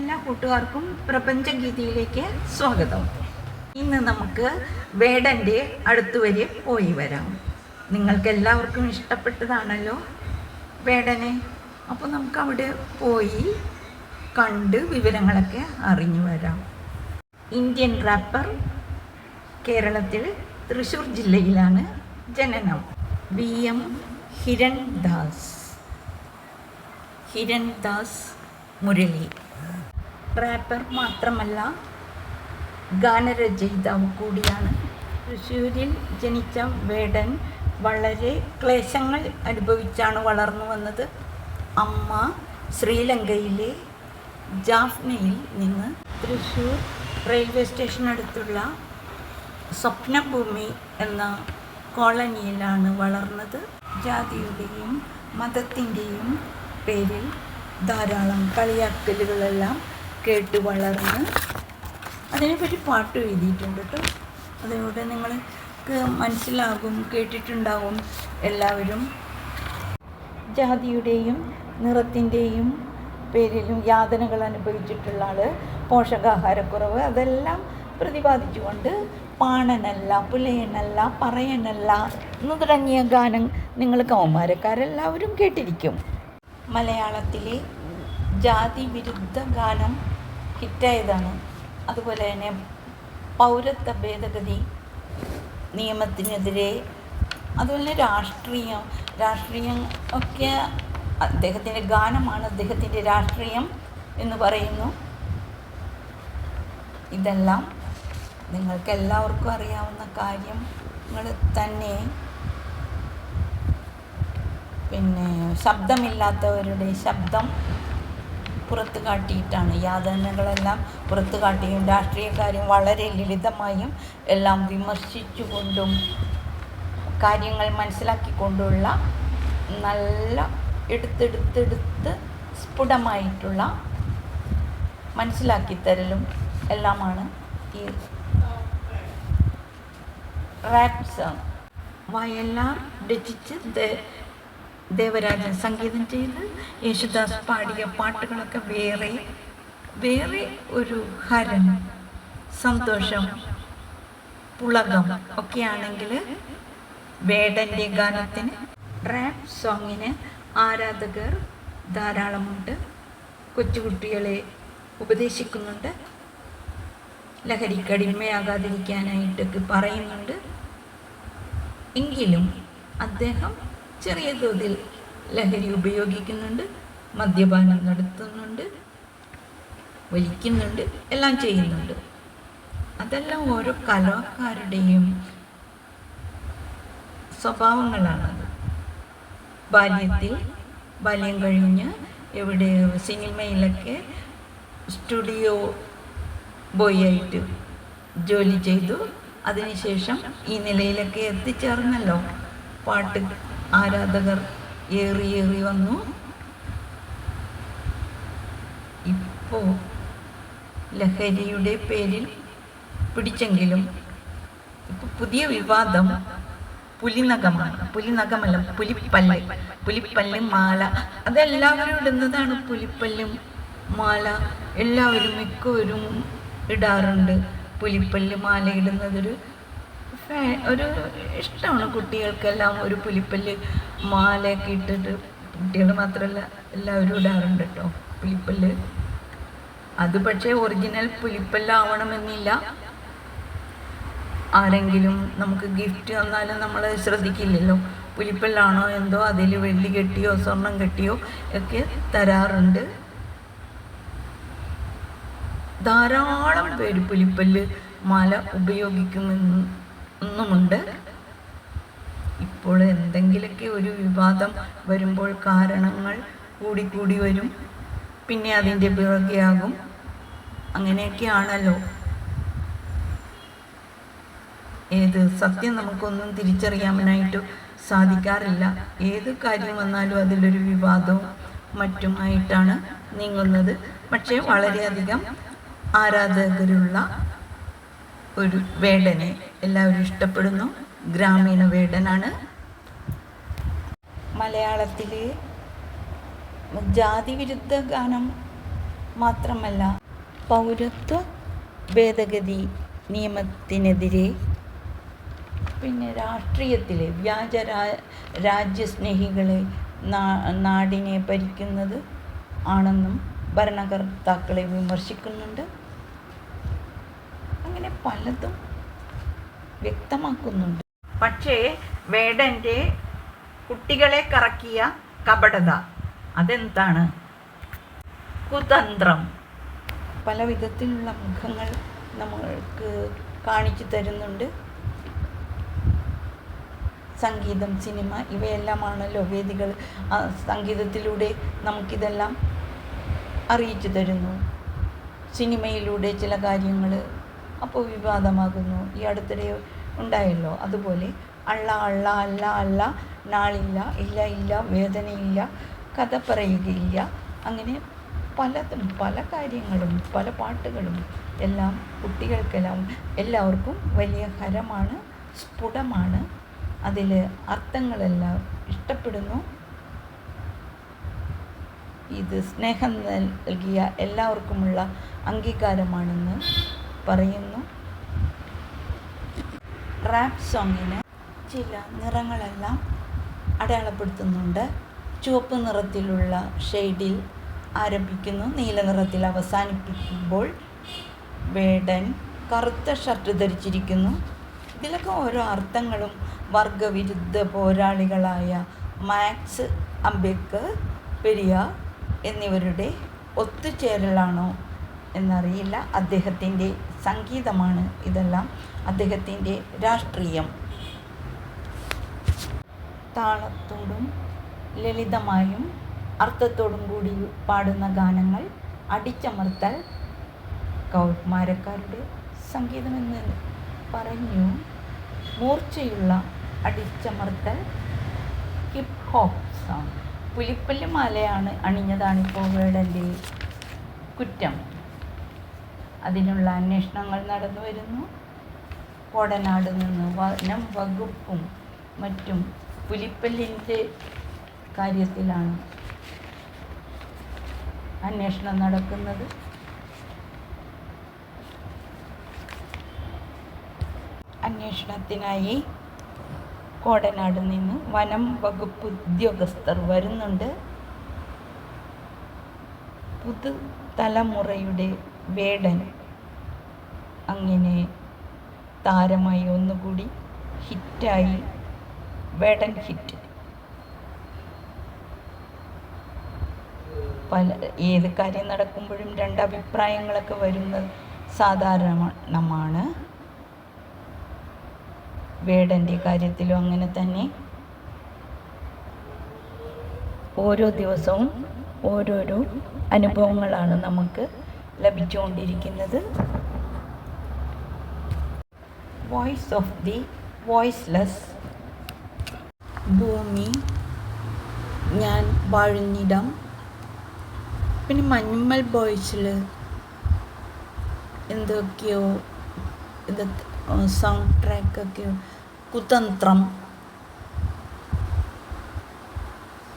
എല്ലാ കൂട്ടുകാർക്കും പ്രപഞ്ചഗീതിയിലേക്ക് സ്വാഗതം. ഇന്ന് നമുക്ക് വേടന്റെ അടുത്ത് വരെ പോയി വരാം. നിങ്ങൾക്ക് എല്ലാവർക്കും ഇഷ്ടപ്പെട്ടതാണല്ലോ വേടനെ. അപ്പോൾ നമുക്ക് അവിടെ പോയി കണ്ട് വിവരങ്ങളൊക്കെ അറിഞ്ഞു വരാം. ഇന്ത്യൻ റാപ്പർ കേരളത്തിൽ തൃശ്ശൂർ ജില്ലയിലാണ് ജനനം. V M Hirandas. Hirandas Hiran Murali. Rapper മാത്രമല്ല ഗാനരചയിതാവ് കൂടിയാണ്. തൃശ്ശൂരിൽ ജനിച്ച വേടൻ വളരെ ക്ലേശങ്ങൾ അനുഭവിച്ചാണ് വളർന്നു വന്നത്. അമ്മ ശ്രീലങ്കയിലെ ജാഫ്നയിൽ നിന്ന് തൃശ്ശൂർ റെയിൽവേ സ്റ്റേഷനടുത്തുള്ള സ്വപ്നഭൂമി എന്ന കോളനിയിലാണ് വളർന്നത്. ജാതിയുടെയും മതത്തിന്റെയും പേരിൽ ധാരാളം കളിയാക്കലുകളെല്ലാം കേട്ട് വളർന്ന് അതിനെപ്പറ്റി പാട്ട് എഴുതിയിട്ടുണ്ട് കേട്ടോ. അതിലൂടെ നിങ്ങൾക്ക് മനസ്സിലാകും കേട്ടിട്ടുണ്ടാകും എല്ലാവരും. ജാതിയുടെയും നിറത്തിന്റെയും പേരിലും യാതനകൾ അനുഭവിച്ചിട്ടുള്ള ആൾ പോഷകാഹാരക്കുറവ് അതെല്ലാം പ്രതിപാദിച്ചുകൊണ്ട് പാണനല്ല പുലയനല്ല പറയനല്ല എന്ന് തുടങ്ങിയ ഗാനം നിങ്ങൾ കൗമാരക്കാരെല്ലാവരും കേട്ടിരിക്കും. മലയാളത്തിലെ ജാതി വിരുദ്ധ ഗാനം ഹിറ്റായതാണ്. അതുപോലെ തന്നെ പൗരത്വ ഭേദഗതി നിയമത്തിനെതിരെ അതുപോലെ രാഷ്ട്രീയം രാഷ്ട്രീയം ഒക്കെ അദ്ദേഹത്തിന്റെ ഗാനമാണ് അദ്ദേഹത്തിന്റെ രാഷ്ട്രീയം എന്ന് പറയുന്നു. ഇതെല്ലാം നിങ്ങൾക്ക് എല്ലാവർക്കും അറിയാവുന്ന കാര്യങ്ങൾ തന്നെ പിന്നെ ശബ്ദമില്ലാത്തവരുടെ ശബ്ദം പുറത്ത് കാട്ടിയിട്ടാണ്. യാതനകളെല്ലാം പുറത്ത് കാട്ടിയും രാഷ്ട്രീയക്കാരും വളരെ ലളിതമായും എല്ലാം വിമർശിച്ചുകൊണ്ടും കാര്യങ്ങൾ മനസ്സിലാക്കിക്കൊണ്ടുള്ള നല്ല എടുത്തെടുത്തെടുത്ത് സ്ഫുടമായിട്ടുള്ള മനസ്സിലാക്കിത്തരലും എല്ലാമാണ് ഈ റാപ്പ് സോങ്. വയലാർ രചിച്ച് ദേവരാജൻ സംഗീതം ചെയ്ത് യേശുദാസ് പാടിയ പാട്ടുകളൊക്കെ വേറെ വേറെ ഒരു ഹരം സന്തോഷം പുളകം ഒക്കെയാണെങ്കിൽ വേടന്റെ ഗാനത്തിന് റാപ്പ് സോങ്ങിന് ആരാധകർ ധാരാളമുണ്ട്. കൊച്ചുകുട്ടികളെ ഉപദേശിക്കുന്നുണ്ട്. ലഹരിക്കടിമയാകാതിരിക്കാനായിട്ടൊക്കെ പറയുന്നുണ്ട്. എങ്കിലും അദ്ദേഹം ചെറിയ തോതിൽ ലഹരി ഉപയോഗിക്കുന്നുണ്ട് മദ്യപാനം നടത്തുന്നുണ്ട് വലിക്കുന്നുണ്ട് എല്ലാം ചെയ്യുന്നുണ്ട്. അതെല്ലാം ഓരോ കലാകാരുടെയും സ്വഭാവങ്ങളാണത് ബാല്യത്തിൽ ബാല്യം കഴിഞ്ഞ് എവിടെ സിനിമയിലൊക്കെ സ്റ്റുഡിയോ ബോയ് ആയിട്ട് ജോലി ചെയ്തു. അതിനുശേഷം ഈ നിലയിലൊക്കെ എത്തിച്ചേർന്നല്ലോ പാട്ട് ആരാധകർ ഏറി ഏറി വന്നു. ഇപ്പോ ലഹരിയുടെ പേരിൽ പിടിച്ചെങ്കിലും ഇപ്പോൾ പുതിയ വിവാദം പുലിനഖമാണ് പുലിനഖമല്ല പുലിപ്പല്ല്. പുലിപ്പല്ല് മാല. അതെല്ലാവരും ഇടുന്നതാണ് പുലിപ്പല്ലും മാല. എല്ലാവരും മിക്കവരും ഇടാറുണ്ട്. പുലിപ്പല്ല് മാല ഇടുന്നതൊരു ഒരു ഇഷ്ടമാണ് കുട്ടികൾക്കെല്ലാം ഒരു പുലിപ്പല്ല് മാലയൊക്കെ ഇട്ടിട്ട് കുട്ടികൾ മാത്രമല്ല എല്ലാവരും ഇടാറുണ്ട് കേട്ടോ പുലിപ്പല്ല്. അത് പക്ഷേ ഒറിജിനൽ പുലിപ്പല്ലാവണമെന്നില്ല. ആരെങ്കിലും നമുക്ക് ഗിഫ്റ്റ് തന്നാലും നമ്മൾ ശ്രദ്ധിക്കില്ലല്ലോ. പുലിപ്പല്ലാണോ എന്തോ അതിൽ വെള്ളി കെട്ടിയോ സ്വർണം കെട്ടിയോ ഒക്കെ തരാറുണ്ട്. ധാരാളം പേര് പുലിപ്പല്ല് മാല ഉപയോഗിക്കുമെന്നുമുണ്ട് ഇപ്പോൾ എന്തെങ്കിലുമൊക്കെ ഒരു വിവാദം വരുമ്പോൾ കാരണങ്ങൾ കൂടിക്കൂടി വരും. പിന്നെ അതിന്റെ പിറകെയാകും. അങ്ങനെയൊക്കെയാണല്ലോ. ഏത് സത്യം നമുക്കൊന്നും തിരിച്ചറിയാനായിട്ട് സാധിക്കാറില്ല. ഏത് കാര്യം വന്നാലും അതിലൊരു വിവാദവും മറ്റുമായിട്ടാണ് നീങ്ങുന്നത്. പക്ഷേ വളരെയധികം ആരാധകരുള്ള ഒരു വേടനെ എല്ലാവരും ഇഷ്ടപ്പെടുന്നു. ഗ്രാമീണ വേടനാണ്. മലയാളത്തിൽ ജാതി വിരുദ്ധ ഗാനം മാത്രമല്ല പൗരത്വ ഭേദഗതി നിയമത്തിനെതിരെ പിന്നെ രാഷ്ട്രീയത്തിലെ വ്യാജ രാജ്യസ്നേഹികളെ നാടിനെ ഭരിക്കുന്നത് ആണെന്നും ഭരണകർത്താക്കളെ വിമർശിക്കുന്നുണ്ട്. അങ്ങനെ പലതും വ്യക്തമാക്കുന്നുണ്ട്. പക്ഷേ വേടന്റെ കുട്ടികളെ കറക്കിയ കപടത അതെന്താണ്? കുതന്ത്രം. പല വിധത്തിലുള്ള മുഖങ്ങൾ നമ്മൾക്ക് കാണിച്ചു തരുന്നുണ്ട്. സംഗീതം സിനിമ ഇവയെല്ലാമാണല്ലോ വേദികൾ. സംഗീതത്തിലൂടെ നമുക്കിതെല്ലാം അറിയിച്ചു തരുന്നു. സിനിമയിലൂടെ ചില കാര്യങ്ങൾ അപ്പോൾ വിവാദമാകുന്നു. ഈ അടുത്തിടെ ഉണ്ടായല്ലോ. അതുപോലെ അള്ള അള്ള അല്ല അല്ല നാളില്ല ഇല്ല ഇല്ല വേദനയില്ല കഥ പറയുകയില്ല. അങ്ങനെ പല പല കാര്യങ്ങളും പല പാട്ടുകളും എല്ലാം കുട്ടികൾക്കെല്ലാം എല്ലാവർക്കും വലിയ ഹരമാണ് സ്ഫുടമാണ്. അതിൽ അർത്ഥങ്ങളെല്ലാം ഇഷ്ടപ്പെടുന്നു. ഇത് സ്നേഹം നൽകിയ എല്ലാവർക്കുമുള്ള അംഗീകാരമാണെന്ന് പറയുന്നു. റാപ്പ് സോങ്ങിന് ചില നിറങ്ങളെല്ലാം അടയാളപ്പെടുത്തുന്നുണ്ട്. ചുവപ്പ് നിറത്തിലുള്ള ഷെയ്ഡിൽ ആരംഭിക്കുന്നു. നീല നിറത്തിൽ അവസാനിപ്പിക്കുമ്പോൾ വേടൻ കറുത്ത ഷർട്ട് ധരിച്ചിരിക്കുന്നു. ഇതിലൊക്കെ ഓരോ അർത്ഥങ്ങളും വർഗവിരുദ്ധ പോരാളികളായ മാക്സ് അംബേദ്കർ പെരിയാർ എന്നിവരുടെ ഒത്തുചേരലാണോ എന്നറിയില്ല. അദ്ദേഹത്തിന്റെ സംഗീതമാണ് ഇതെല്ലാം അദ്ദേഹത്തിന്റെ രാഷ്ട്രീയം. താളത്തോടും ലളിതമായും അർത്ഥത്തോടും കൂടി പാടുന്ന ഗാനങ്ങൾ അടിച്ചമർത്തൽ കൗമാരക്കാരുടെ സംഗീതമെന്ന് പറഞ്ഞു. മൂർച്ചയുള്ള അടിച്ചമർത്തൽ ഹിപ്പ് ഹോപ്പ് സോങ്. പുലിപ്പല്ലി മാലയാണ് അണിഞ്ഞതാണിപ്പോൾ വേടന്റെ കുറ്റം. അതിനുള്ള അന്വേഷണങ്ങൾ നടന്നു വരുന്നു. കോടനാട് നിന്ന് വനം വകുപ്പും മറ്റും പുലിപ്പല്ലിന്റെ കാര്യത്തിലാണ് അന്വേഷണം നടക്കുന്നത്. അന്വേഷണത്തിനായി കോടനാട് നിന്ന് വനം വകുപ്പ് ഉദ്യോഗസ്ഥർ വരുന്നുണ്ട്. പുതുതലമുറയുടെ വേടൻ. അങ്ങനെ താരമായി ഒന്നുകൂടി ഹിറ്റായി വേടൻ ഹിറ്റ്. പല ഏത് കാര്യം നടക്കുമ്പോഴും രണ്ട് അഭിപ്രായങ്ങളൊക്കെ വരുന്നത് സാധാരണമാണ്. വേടന്റെ കാര്യത്തിലും അങ്ങനെ തന്നെ. ഓരോ ദിവസവും ഓരോരോ അനുഭവങ്ങളാണ് നമുക്ക് ലഭിച്ചുകൊണ്ടിരിക്കുന്നത്. വോയിസ് ഓഫ് ദി വോയിസ്ലെസ് ഭൂമി ഞാൻ വാഴുന്നിടം. പിന്നെ മഞ്ഞുമ്മൽ ബോയ്സിൽ എന്തൊക്കെയോ ഇതൊക്കെ സൗണ്ട് ട്രാക്കൊക്കെയോ കുതന്ത്രം.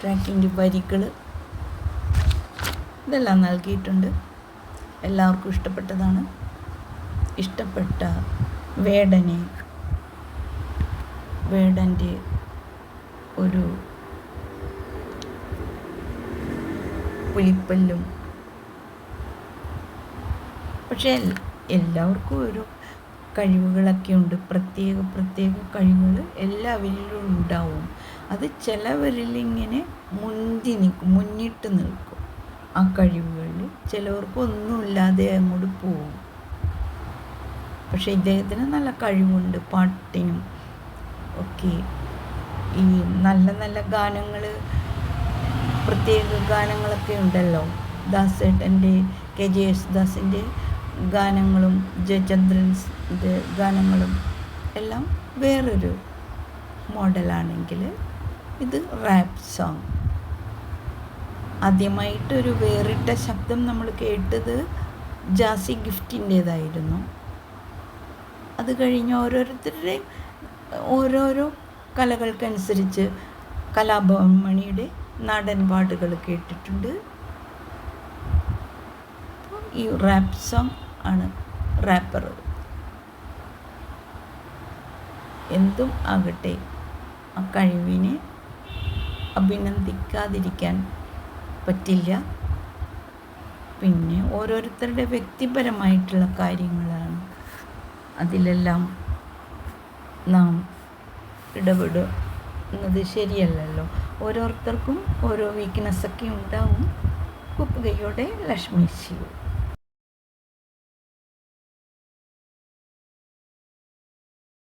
ട്രാക്കിന്റെ വരികൾ ഇതെല്ലാം നൽകിയിട്ടുണ്ട്. എല്ലാവർക്കും ഇഷ്ടപ്പെട്ടതാണ്. ഇഷ്ടപ്പെട്ട വേടനെ വേടന്റെ ഒരു പുലിപ്പല്ലും. പക്ഷേ എല്ലാവർക്കും ഒരു കഴിവുകളൊക്കെ ഉണ്ട്. പ്രത്യേക പ്രത്യേക കഴിവുകൾ എല്ലാവരിലും ഉണ്ടാവും. അത് ചിലവരിൽ ഇങ്ങനെ മുന്തി നിൽക്കും മുന്നിട്ട് നിൽക്കും. ആ കഴിവുകളിൽ ചിലവർക്ക് ഒന്നുമില്ലാതെ അങ്ങോട്ട് പോകും. പക്ഷേ ഇദ്ദേഹത്തിന് നല്ല കഴിവുണ്ട് പാട്ടിനും ഒക്കെ. ഈ നല്ല നല്ല ഗാനങ്ങൾ പ്രത്യേക ഗാനങ്ങളൊക്കെ ഉണ്ടല്ലോ. ദാസേട്ടന്റെ കെ ജെ യേശുദാസിന്റെ ഗാനങ്ങളും ജയചന്ദ്രൻസിന്റെ ഗാനങ്ങളും എല്ലാം വേറൊരു മോഡലാണെങ്കിൽ ഇത് റാപ്പ് സോങ്. ആദ്യമായിട്ടൊരു വേറിട്ട ശബ്ദം നമ്മൾ കേട്ടത് ജാസി ഗിഫ്റ്റിന്റേതായിരുന്നു. അത് കഴിഞ്ഞ് ഓരോരുത്തരുടെയും ഓരോരോ കലകൾക്കനുസരിച്ച് കലാഭവൻ മണിയുടെ നാടൻ പാട്ടുകൾ കേട്ടിട്ടുണ്ട് ഈ റാപ്പ് സോങ് ആണ് റാപ്പർ എന്തും ആകട്ടെ ആ കഴിവിനെ അഭിനന്ദിക്കാതിരിക്കാൻ പറ്റില്ല. പിന്നെ ഓരോരുത്തരുടെ വ്യക്തിപരമായിട്ടുള്ള കാര്യങ്ങളാണ്. അതിലെല്ലാം നാം ഇടപെടുന്നത് ശരിയല്ലല്ലോ. ഓരോരുത്തർക്കും ഓരോ വീക്ക്നെസ്സൊക്കെ ഉണ്ടാവും. കുപ്പുകയോടെ ലക്ഷ്മി ശിവു.